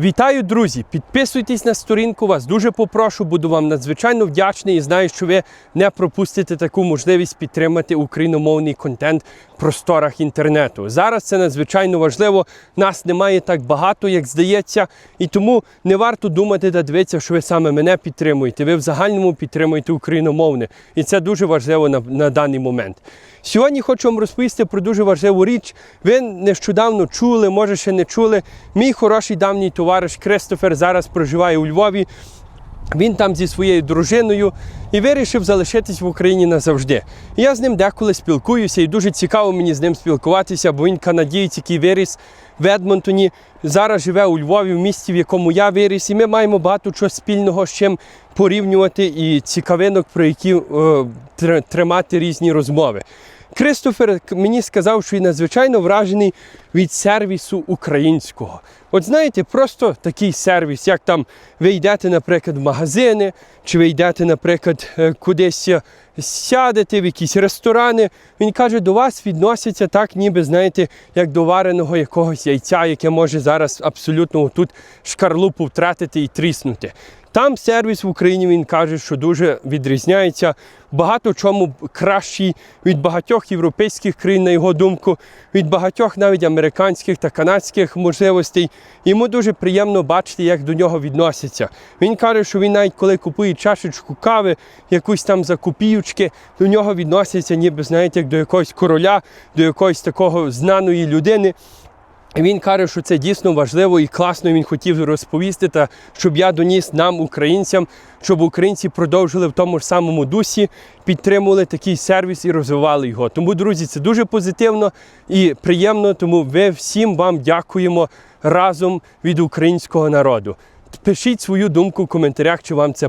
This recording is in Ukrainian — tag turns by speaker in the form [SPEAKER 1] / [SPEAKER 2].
[SPEAKER 1] Вітаю, друзі! Підписуйтесь на сторінку, вас дуже попрошу, буду вам надзвичайно вдячний і знаю, що ви не пропустите таку можливість підтримати україномовний контент в просторах інтернету. Зараз це надзвичайно важливо. Нас немає так багато, як здається, і тому не варто думати та дивитися, що ви саме мене підтримуєте. Ви в загальному підтримуєте україномовне, і це дуже важливо на, на даний момент. Сьогодні хочу вам розповісти про дуже важливу річ. Ви нещодавно чули, може ще не чули. Мій хороший давній товариш Кристофер зараз проживає у Львові. Він там зі своєю дружиною і вирішив залишитись в Україні назавжди. Я з ним деколи спілкуюся, і дуже цікаво мені з ним спілкуватися, бо він канадієць, який виріс в Едмонтоні, зараз живе у Львові, в місті, в якому я виріс, і ми маємо багато чого спільного з чим порівнювати і цікавинок, про які е, тримати різні розмови. Кристофер мені сказав, що він надзвичайно вражений від сервісу українського. От знаєте, просто такий сервіс, як там ви йдете, наприклад, в магазини, чи ви йдете, наприклад, е, кудись е, сядете в якісь ресторани. Він каже, до вас відносяться так, ніби знаєте, як до вареного якогось яйця, яке може зараз абсолютно тут шкарлупу втратити і тріснути. Там сервіс в Україні він каже, що дуже відрізняється. Багато чому кращий від багатьох європейських країн, на його думку, від багатьох навіть американських та канадських можливостей. Йому дуже приємно бачити, як до нього відносяться. Він каже, що він навіть коли купує чашечку кави, якусь там за до нього відносяться, ніби знаєте, як до якогось короля, до якоїсь такого знаної людини. Він каже, що це дійсно важливо і класно. Він хотів розповісти, та щоб я доніс нам, українцям, щоб українці продовжили в тому ж самому дусі, підтримували такий сервіс і розвивали його. Тому, друзі, це дуже позитивно і приємно. Тому ви всім вам дякуємо разом від українського народу. Пишіть свою думку в коментарях, чи вам це